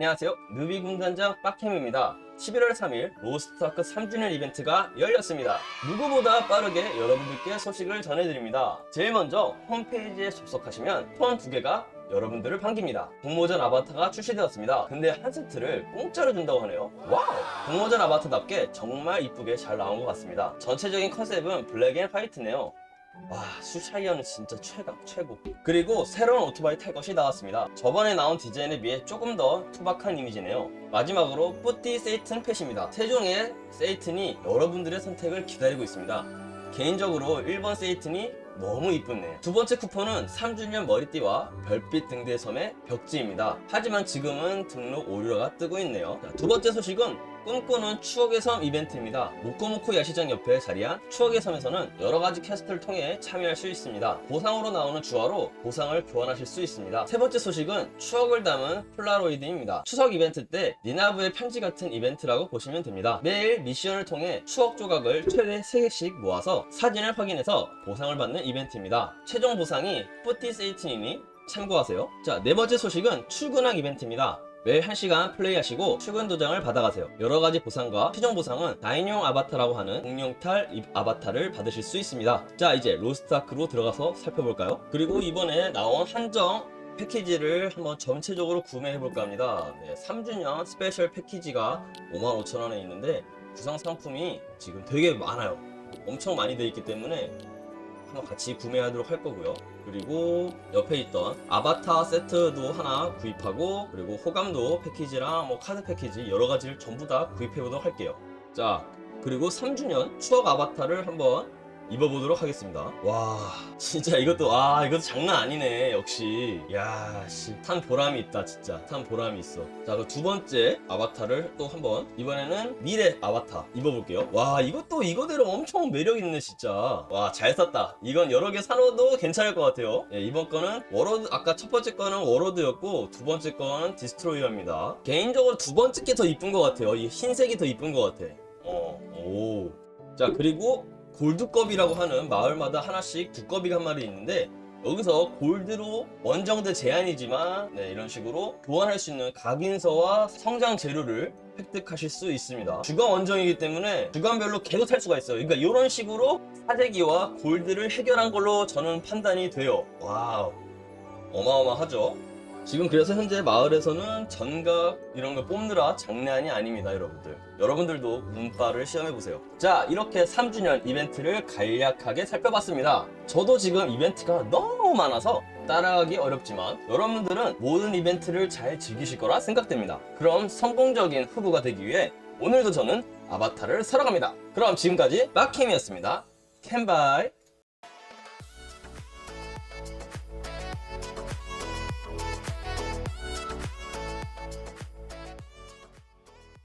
안녕하세요. 느비 군단장 빡캠입니다. 11월 3일 로스트아크 3주년 이벤트가 열렸습니다. 누구보다 빠르게 여러분들께 소식을 전해드립니다. 제일 먼저 홈페이지에 접속하시면 폰 두 개가 여러분들을 반깁니다. 공모전 아바타가 출시되었습니다. 근데 한 세트를 공짜로 준다고 하네요. 와우! 공모전 아바타답게 정말 이쁘게 잘 나온 것 같습니다. 전체적인 컨셉은 블랙 앤 화이트네요. 와, 수차이어는 진짜 최강, 최고. 그리고 새로운 오토바이 탈 것이 나왔습니다. 저번에 나온 디자인에 비해 조금 더 투박한 이미지네요. 마지막으로 뿌띠 세이튼 펫입니다. 세종의 세이튼이 여러분들의 선택을 기다리고 있습니다. 개인적으로 1번 세이튼이 너무 이쁘네. 두 번째 쿠폰은 3주년 머리띠와 별빛 등대 섬의 벽지입니다. 하지만 지금은 등록 오류가 뜨고 있네요. 자, 두 번째 소식은 꿈꾸는 추억의 섬 이벤트입니다. 모코모코 야시장 옆에 자리한 추억의 섬에서는 여러 가지 퀘스트를 통해 참여할 수 있습니다. 보상으로 나오는 주화로 보상을 교환하실 수 있습니다. 세 번째 소식은 추억을 담은 폴라로이드입니다. 추석 이벤트 때 니나브의 편지 같은 이벤트라고 보시면 됩니다. 매일 미션을 통해 추억 조각을 최대 3개씩 모아서 사진을 확인해서 보상을 받는 이벤트입니다. 최종 보상이 뿌티 세이튼이니 참고하세요. 자, 네 번째 소식은 출근학 이벤트입니다. 매일 1시간 플레이하시고 출근 도장을 받아가세요. 여러 가지 보상과 최종 보상은 다인용 아바타라고 하는 공룡탈 이- 아바타를 받으실 수 있습니다. 자, 이제 로스트아크로 들어가서 살펴볼까요? 그리고 이번에 나온 한정 패키지를 한번 전체적으로 구매해볼까 합니다. 네, 3주년 스페셜 패키지가 55,000원에 있는데 구성 상품이 지금 되게 많아요. 엄청 많이 돼 있기 때문에 한번 같이 구매하도록 할 거고요. 그리고 옆에 있던 아바타 세트도 하나 구입하고 그리고 호감도 패키지랑 뭐 카드 패키지 여러 가지를 전부 다 구입해 보도록 할게요. 자, 그리고 3주년 추억 아바타를 한번 입어보도록 하겠습니다. 와, 진짜 이것도, 아, 이것도 장난 아니네, 역시. 야, 씨, 탄 보람이 있다, 진짜. 탄 보람이 있어. 자, 그두 번째 아바타를 또 한번, 이번에는 미래 아바타 입어볼게요. 와, 이것도 이거대로 엄청 매력있네, 진짜. 와, 잘 샀다. 이건 여러 개 사놓아도 괜찮을 것 같아요. 예, 이번 거는 워로드, 아까 첫 번째 거는 워로드였고, 두 번째 거는 디스트로이어입니다. 개인적으로 두 번째 게 더 이쁜 것 같아요. 이 흰색이 더 이쁜 것 같아. 어, 오. 자, 그리고 골드컵이라고 하는 마을마다 하나씩 두꺼비가 한 마리 있는데 여기서 골드로 원정대 제한이지만 네, 이런 식으로 교환할 수 있는 각인서와 성장 재료를 획득하실 수 있습니다. 주간 원정이기 때문에 주간별로 계속 탈 수가 있어요. 그러니까 이런 식으로 사재기와 골드를 해결한 걸로 저는 판단이 돼요. 와우. 어마어마하죠? 지금 그래서 현재 마을에서는 전각 이런 거 뽑느라 장난이 아닙니다, 여러분들. 여러분들도 운빨을 시험해 보세요. 자, 이렇게 3주년 이벤트를 간략하게 살펴봤습니다. 저도 지금 이벤트가 너무 많아서 따라가기 어렵지만 여러분들은 모든 이벤트를 잘 즐기실 거라 생각됩니다. 그럼 성공적인 후보가 되기 위해 오늘도 저는 아바타를 사러 갑니다. 그럼 지금까지 마캠이었습니다. 캔바이